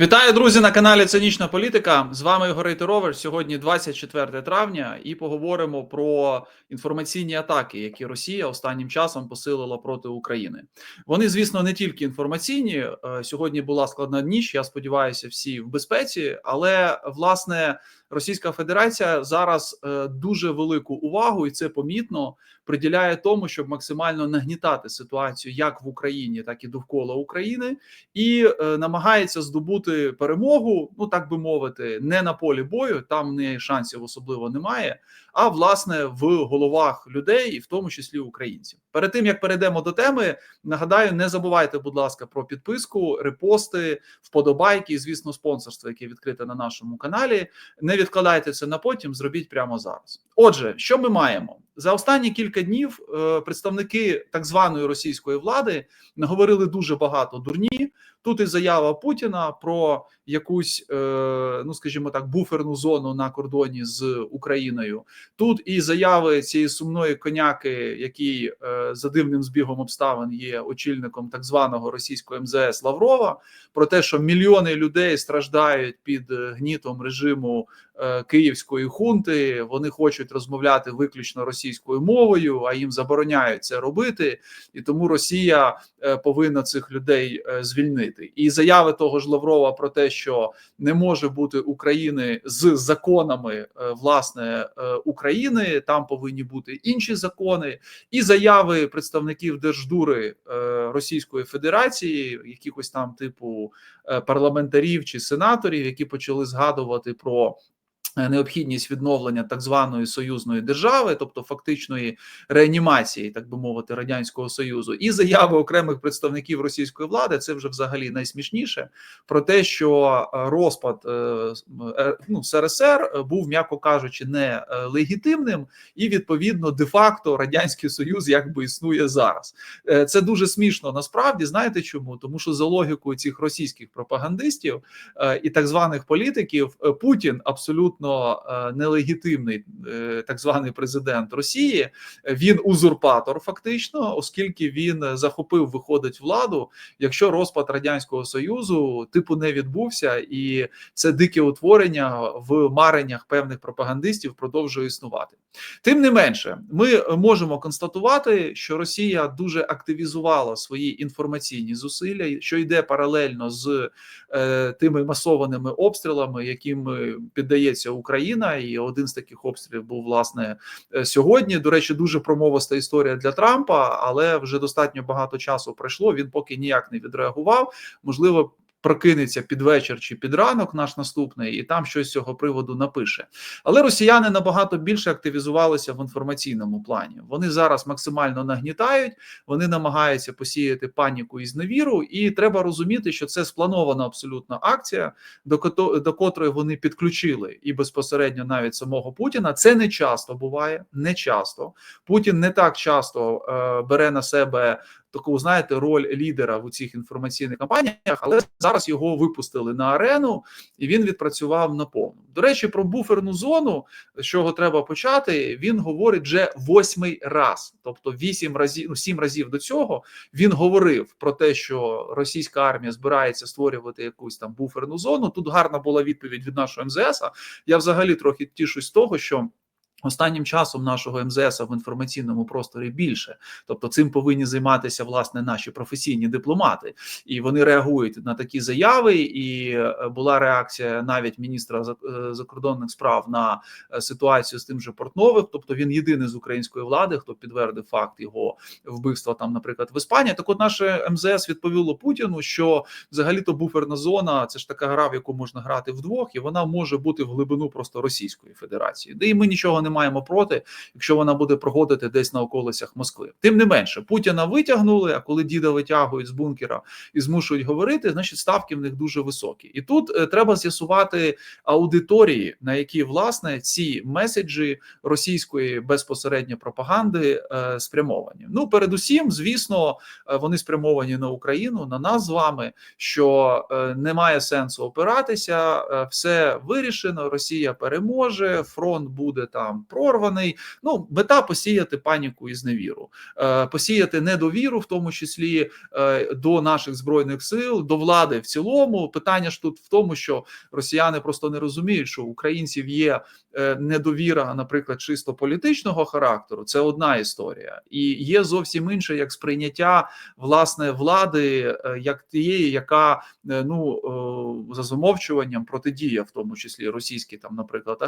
Вітаю, друзі, на каналі Цинічна Політика. З вами Ігор Рейтерович. Сьогодні 24 травня, і поговоримо про інформаційні атаки, які Росія останнім часом посилила проти України. Вони, звісно, не тільки інформаційні. Е, Сьогодні була складна ніч. Я сподіваюся, всі в безпеці. Але власне Російська Федерація зараз е, дуже велику увагу, і це помітно приділяє тому, щоб максимально нагнітати ситуацію як в Україні, так і довкола України, і е, намагається здобути перемогу, ну так би мовити, не на полі бою, там не шансів особливо немає. А власне в головах людей, і в тому числі українців. Перед тим як перейдемо до теми, нагадаю, не забувайте, будь ласка, про підписку, репости, вподобайки, і, звісно, спонсорство, яке відкрите на нашому каналі. Не відкладайте це на потім, зробіть прямо зараз. Отже, що ми маємо за останні кілька днів? е, Представники так званої російської влади наговорили дуже багато дурні. Тут і заява Путіна про якусь, е, ну скажімо так, буферну зону на кордоні з Україною. Тут і заяви цієї сумної коняки, який е, за дивним збігом обставин є очільником так званого російського МЗС Лаврова, про те, що мільйони людей страждають під гнітом режиму київської хунти. Вони хочуть розмовляти виключно російською мовою, а їм забороняють це робити, і тому Росія е, повинна цих людей е, звільнити. І заяви того ж Лаврова про те, що не може бути України з законами е, власне е, України, там повинні бути інші закони, і заяви представників Держдури е, Російської Федерації, якихось там типу е, парламентарів чи сенаторів, які почали згадувати про. Е, Необхідність відновлення так званої союзної держави, тобто фактичної реанімації, так би мовити, радянського союзу, і заяви окремих представників російської влади, це вже взагалі найсмішніше про те, що е, розпад е, ну, СРСР був, м'яко кажучи, не легітимним, і відповідно де-факто радянський союз якби існує зараз. Це дуже смішно. Насправді знаєте чому? Тому що за логікою цих російських пропагандистів і так званих політиків Путін абсолютно е, нелегітимний е, так званий президент Росії. Він узурпатор, фактично, оскільки він захопив, виходить владу. Якщо розпад радянського союзу типу не відбувся, і це дике утворення в мареннях певних пропагандистів продовжує існувати. Тим не менше, ми можемо констатувати, що Росія дуже активізувала свої інформаційні зусилля, що йде паралельно з е, тими масованими обстрілами, яким піддається Україна, і один з таких обстрілів був власне е, сьогодні. До речі, дуже промовиста історія для Трампа, але вже достатньо багато часу пройшло. Він поки ніяк не відреагував. Можливо. Прокинеться під вечір чи під ранок наш наступний, і там щось з цього приводу напише. Але росіяни набагато більше активізувалися в інформаційному плані. Вони зараз максимально нагнітають, вони намагаються посіяти паніку і зневіру, і треба розуміти, що це спланована абсолютно акція, до до котрої вони підключили і безпосередньо навіть самого Путіна. Це не часто буває, не часто. Путін не так часто е, бере на себе таку, знаєте, роль лідера в цих інформаційних кампаніях, але зараз його випустили на арену, і він відпрацював на повну. До речі, про буферну зону, з чого треба почати, він говорить вже восьмий раз, тобто вісім разів, ну сім разів до цього він говорив про те, що російська армія збирається створювати якусь там буферну зону. Тут гарна була відповідь від нашого МЗС. Я взагалі трохи тішусь з того, що. Останнім часом нашого МЗС в інформаційному просторі більше, тобто цим повинні займатися власне наші професійні дипломати, і вони реагують на такі заяви. І е, була реакція навіть міністра е, закордонних справ на е, ситуацію з тим же Портнових. Тобто він єдиний з української влади, хто підтвердив факт його вбивства там, наприклад, в Іспанії. Так, от наше МЗС відповіло Путіну, що взагалі-то буферна зона це ж така гра, в яку можна грати вдвох, і вона може бути в глибину просто Російської Федерації, де і ми нічого не маємо проти, якщо вона буде проходити десь на околицях Москви. Тим не менше, Путіна витягнули. А коли діда витягують з бункера і змушують говорити, значить ставки в них дуже високі. І тут е, треба з'ясувати аудиторії, на які власне ці меседжі російської безпосередньо пропаганди е, спрямовані. Ну, передусім, звісно, е, вони спрямовані на Україну, на нас з вами. Що немає сенсу опиратися, все вирішено. Росія переможе, фронт буде там прорваний. Ну, мета посіяти паніку і зневіру, е, посіяти недовіру, в тому числі е, до наших збройних сил, до влади в цілому. Питання ж тут в тому, що росіяни просто не розуміють, що українців є е, недовіра, наприклад, чисто політичного характеру. Це одна історія, і є зовсім інше як сприйняття власне влади, як тієї, яка ну за замовчуванням протидія, в тому числі російській, там, наприклад,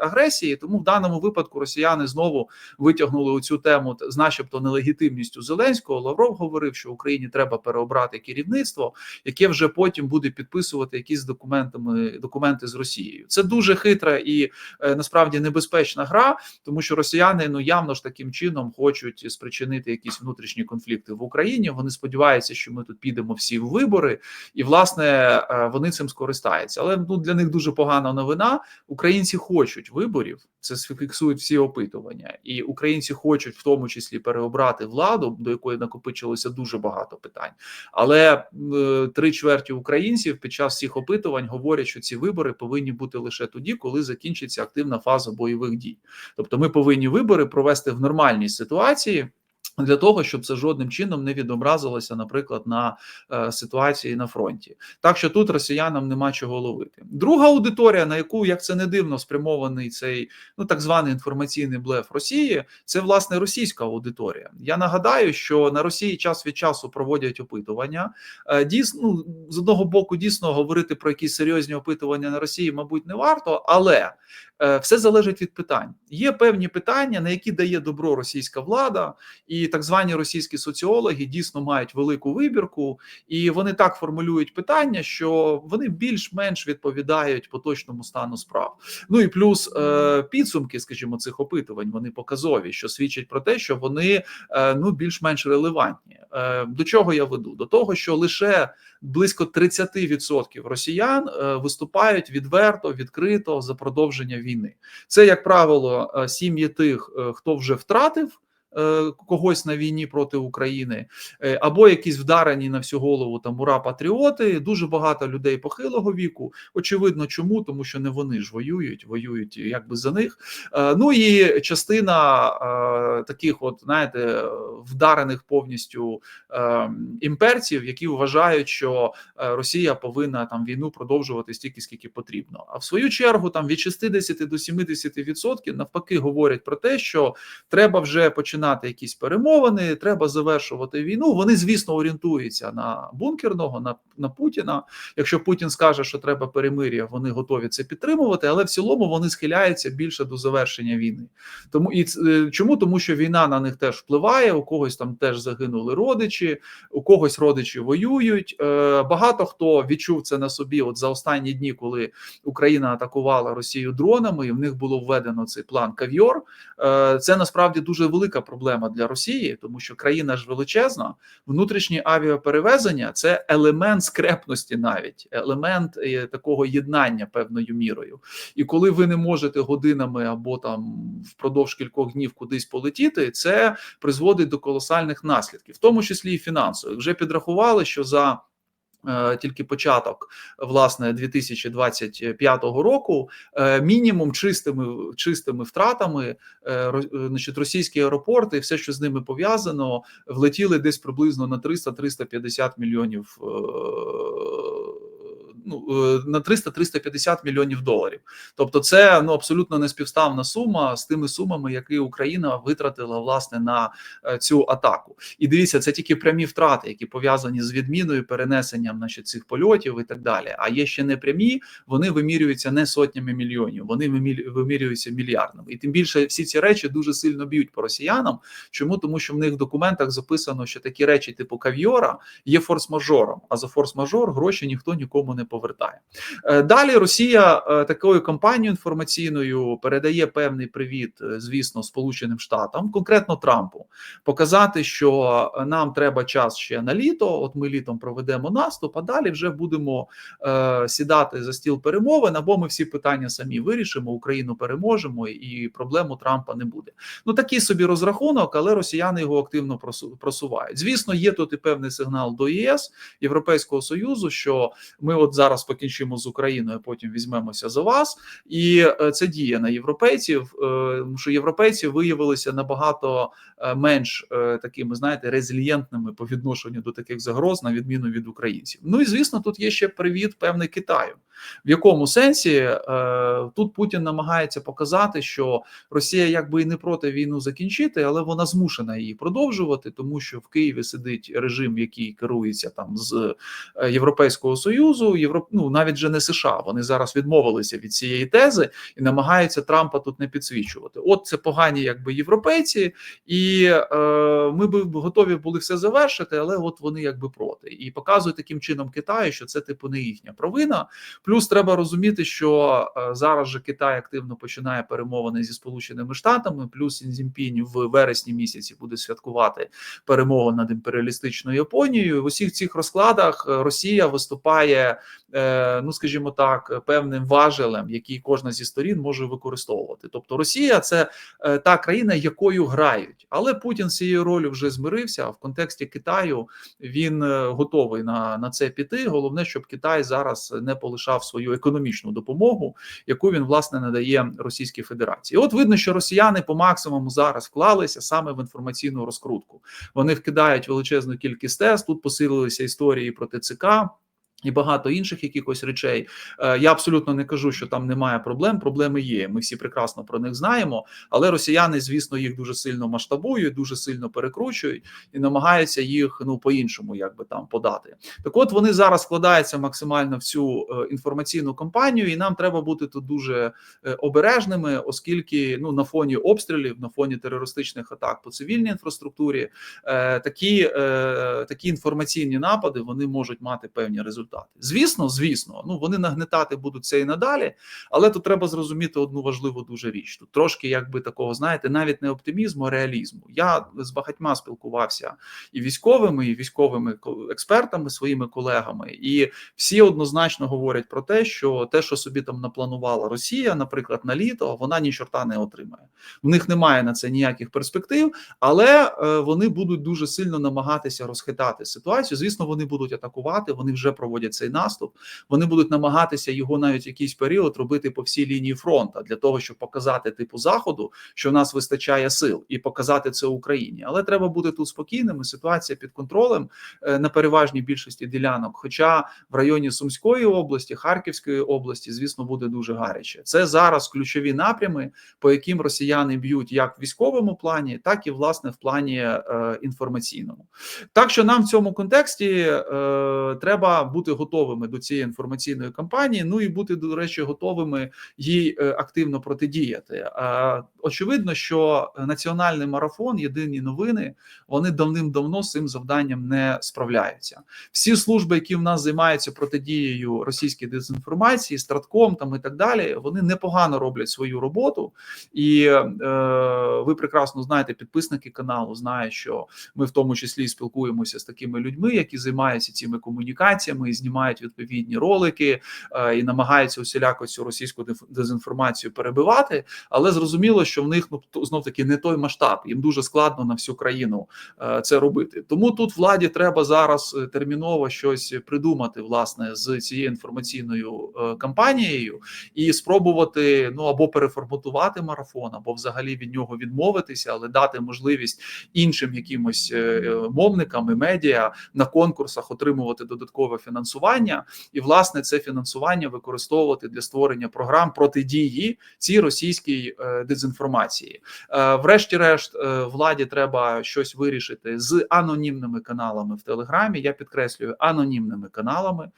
агресії. Тому в даному випадку росіяни знову витягнули оцю тему з начебто нелегітимністю Зеленського. Лавров говорив, що Україні треба переобрати керівництво, яке вже потім буде підписувати якісь документами документи з Росією. Це дуже хитра і е, насправді небезпечна гра, тому що росіяни ну явно ж таким чином хочуть спричинити якісь внутрішні конфлікти в Україні. Вони сподіваються, що ми тут підемо всі в вибори, і власне е, вони цим скористаються. Але ну для них дуже погана новина. Українці хочуть виборів. Це фіксують всі опитування, і українці хочуть в тому числі переобрати владу, до якої накопичилося дуже багато питань. Але е, три чверті українців під час всіх опитувань говорять, що ці вибори повинні бути лише тоді, коли закінчиться активна фаза бойових дій. Тобто, ми повинні вибори провести в нормальній ситуації. Для того щоб це жодним чином не відобразилося, наприклад, на е, ситуації на фронті, так що тут росіянам нема чого ловити. Друга аудиторія, на яку як це не дивно спрямований цей ну так званий інформаційний блеф Росії, це власне російська аудиторія. Я нагадаю, що на Росії час від часу проводять опитування. Е, дійсно, ну, з одного боку, дійсно говорити про якісь серйозні опитування на Росії, мабуть, не варто, але все залежить від питань. Є певні питання, на які дає добро російська влада, і так звані російські соціологи дійсно мають велику вибірку, і вони так формулюють питання, що вони більш-менш відповідають поточному стану справ. Ну і плюс е, підсумки, скажімо, цих опитувань вони показові, що свідчать про те, що вони е, ну більш-менш релевантні. Е, До чого я веду? До того, що лише близько 30% росіян е, виступають відверто, відкрито за продовження війни. Це, як правило, е, сім'ї тих, е, хто вже втратив. Е, Когось на війні проти України, е, або якісь вдарені на всю голову там ура патріоти. Дуже багато людей похилого віку. Очевидно, чому тому, що не вони ж воюють, воюють якби за них. Е, Ну і частина таких, от знаєте, вдарених повністю імперців, які вважають, що Росія повинна там війну продовжувати стільки, скільки потрібно. А в свою чергу там від 60 до 70% навпаки говорять про те, що треба вже починати якісь перемовини, треба завершувати війну. Вони, звісно, орієнтуються на бункерного, на, на Путіна. Якщо Путін скаже, що треба перемир'я, вони готові це підтримувати, але в цілому вони схиляються більше до завершення війни. Тому і е, чому? Тому що війна на них теж впливає. У когось там теж загинули родичі, у когось родичі воюють. Е, Багато хто відчув це на собі. От за останні дні, коли Україна атакувала Росію дронами, і в них було введено цей план Кав'йор. Е, Це насправді дуже велика проблема для Росії, тому що країна ж величезна. Внутрішні авіаперевезення це елемент скрепності, навіть елемент е, такого єднання певною мірою. І коли ви не можете годинами або там впродовж кількох днів кудись полетіти, це призводить до колосальних наслідків, в тому числі і фінансових. Вже підрахували, що за тільки початок власне 2025 року е, мінімум чистими чистими втратами е, е, значить, російські аеропорти все, що з ними пов'язано, влетіли десь приблизно на 300-350 мільйонів. Ну, е, на 300-350 мільйонів доларів. Тобто, це ну абсолютно неспівставна сума з тими сумами, які Україна витратила власне на е, цю атаку. І дивіться, це тільки прямі втрати, які пов'язані з відміною, перенесенням значить, цих польотів і так далі. А є ще не прямі, вони вимірюються не сотнями мільйонів, вони вимірюються мільярдами. І тим більше всі ці речі дуже сильно б'ють по росіянам. Чому? Тому що в них в документах записано, що такі речі, типу кав'йора, є форс-мажором, а за форс-мажор гроші ніхто нікому не повертає. Е, Далі Росія е, такою кампанією інформаційною передає певний привіт, е, звісно, Сполученим Штатам, конкретно Трампу, показати, що нам треба час ще на літо. От ми літом проведемо наступ, а далі вже будемо сідати за стіл перемовин, або ми всі питання самі вирішимо, Україну переможемо, і проблем у Трампа не буде. Ну такий собі розрахунок, але росіяни його активно просувають. Звісно, є тут і певний сигнал до ЄС Європейського союзу, що ми от зараз. Зараз покінчимо з Україною, потім візьмемося за вас, і е, це діє на європейців. е, Тому що європейці виявилися набагато е, менш такими, знаєте, резильєнтними по відношенню до таких загроз, на відміну від українців. Ну і звісно, тут є ще привіт певний Китаю. В якому сенсі тут Путін намагається показати, що Росія якби і не проти війну закінчити, але вона змушена її продовжувати, тому що в Києві сидить режим, який керується там з Європейського союзу, Європ... ну навіть же не США. Вони зараз відмовилися від цієї тези і намагаються Трампа тут не підсвічувати. От це погані, якби європейці, і е, ми б готові були все завершити, але от вони якби проти, і показують таким чином Китаю, що це типу не їхня провина. Плюс треба розуміти, що е, зараз же Китай активно починає перемовини зі Сполученими Штатами. Плюс Сінзінпінь в вересні місяці буде святкувати перемогу над імперіалістичною Японією. В усіх цих розкладах е, Росія виступає, ну скажімо так, певним важелем, який кожна зі сторін може використовувати. Тобто Росія це е, та країна, якою грають, але Путін з цією ролью вже змирився. А в контексті Китаю він е, готовий на, на це піти. Головне, щоб Китай зараз не полишав свою економічну допомогу, яку він власне надає Російській Федерації. От видно, що росіяни по максимуму зараз вклалися саме в інформаційну розкрутку. Вони вкидають величезну кількість тест. Тут посилилися історії про ТЦК. І багато інших якихось речей. Е, Я абсолютно не кажу, що там немає проблем. Проблеми є. Ми всі прекрасно про них знаємо. Але росіяни, звісно, їх дуже сильно масштабують, дуже сильно перекручують і намагаються їх ну по-іншому, як би там подати. Так, от вони зараз складаються максимально в цю е, інформаційну кампанію, і нам треба бути тут дуже е, обережними, оскільки ну на фоні обстрілів, на фоні терористичних атак по цивільній інфраструктурі, такі, такі інформаційні напади вони можуть мати певні результати. Звісно, звісно, ну вони нагнетати будуть це і надалі, але тут треба зрозуміти одну важливу дуже річ. Тут трошки, якби такого, знаєте, навіть не оптимізму, а реалізму. Я з багатьма спілкувався і військовими, і військовими експертами, своїми колегами, і всі однозначно говорять про те, що те, що собі там напланувала Росія, наприклад, на літо, вона ні чорта не отримає. В них немає на це ніяких перспектив, але е, вони будуть дуже сильно намагатися розхитати ситуацію. Звісно, вони будуть атакувати. Вони вже проводять цей наступ. Вони будуть намагатися його навіть якийсь період робити по всій лінії фронту для того, щоб показати типу заходу, що в нас вистачає сил, і показати це Україні. Але треба бути тут спокійними. Ситуація під контролем е, на переважній більшості ділянок. Хоча в районі Сумської області, Харківської області, звісно, буде дуже гаряче. Це зараз ключові напрями, по яким росіяни б'ють як в військовому плані, так і власне в плані е, інформаційному. Так що нам в цьому контексті е, треба бути готовими до цієї інформаційної кампанії. Ну і бути, до речі, готовими їй е, активно протидіяти. Очевидно, що національний марафон, єдині новини, вони давним-давно з цим завданням не справляються. Всі служби, які в нас займаються протидією російській дезінформації, стратком там і так далі, вони непогано роблять свою роботу. І е, ви прекрасно знаєте, підписники каналу знають, що ми в тому числі спілкуємося з такими людьми, які займаються цими комунікаціями знімають відповідні ролики е, і намагаються усіляко цю російську дезінформацію перебивати. Але зрозуміло, що в них ну знов таки не той масштаб. Їм дуже складно на всю країну е, це робити. Тому тут владі треба зараз е, терміново щось придумати власне з цією інформаційною кампанією і спробувати ну або переформатувати марафон, або взагалі від нього відмовитися, але дати можливість іншим якимось мовникам і медіа на конкурсах отримувати додаткове фінансування, і власне це фінансування використовувати для створення програм протидії цій російській е, дезінформації. Е, Врешті-решт, е, владі треба щось вирішити з анонімними каналами в Телеграмі. Я підкреслюю анонімними каналами,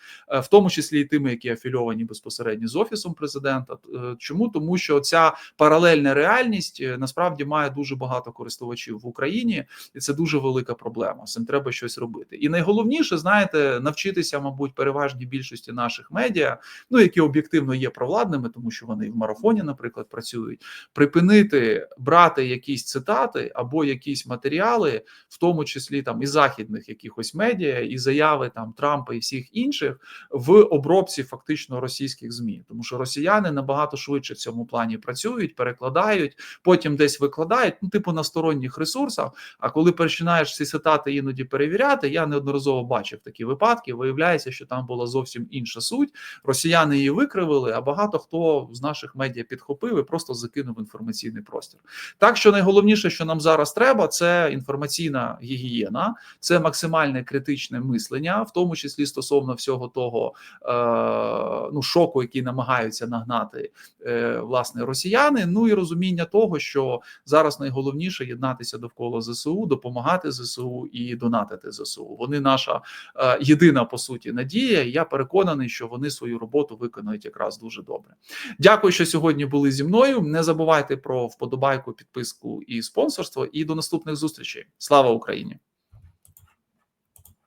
в тому числі і тими, які афільовані безпосередньо з офісом президента. Чому тому, що ця паралельна реальність насправді має дуже багато користувачів в Україні, і це дуже велика проблема. З цим треба щось робити. І найголовніше, знаєте, навчитися, мабуть, переважній більшості наших медіа, ну які об'єктивно є провладними, тому що вони в марафоні, наприклад, працюють. Припинити брати якісь цитати або якісь матеріали, в тому числі там і західних якихось медіа, і заяви там Трампа і всіх інших в обробці фактично російських змі, тому що росіяни набагато швидше в цьому плані працюють, перекладають, потім десь викладають, ну типу на сторонніх ресурсах. А коли починаєш ці цитати іноді перевіряти, я неодноразово бачив такі випадки. Виявляється, виявляється, що там була зовсім інша суть. Росіяни її викривили, а багато хто з наших медіа підхопив і просто закинув інформаційний простір. Так що найголовніше, що нам зараз треба, це інформаційна гігієна, це максимальне критичне мислення, в тому числі стосовно всього того е, ну шоку, який намагаються нагнати е, власне росіяни. Ну і розуміння того, що зараз найголовніше єднатися довкола ЗСУ, допомагати ЗСУ і донатити ЗСУ. Вони наша е, єдина по суті надія. і Я переконаний, що вони свою роботу виконують якраз дуже добре. Дякую, що сьогодні були зі мною. Не забувайте про вподобайку, підписку і спонсорство. І до наступних зустрічей. Слава Україні!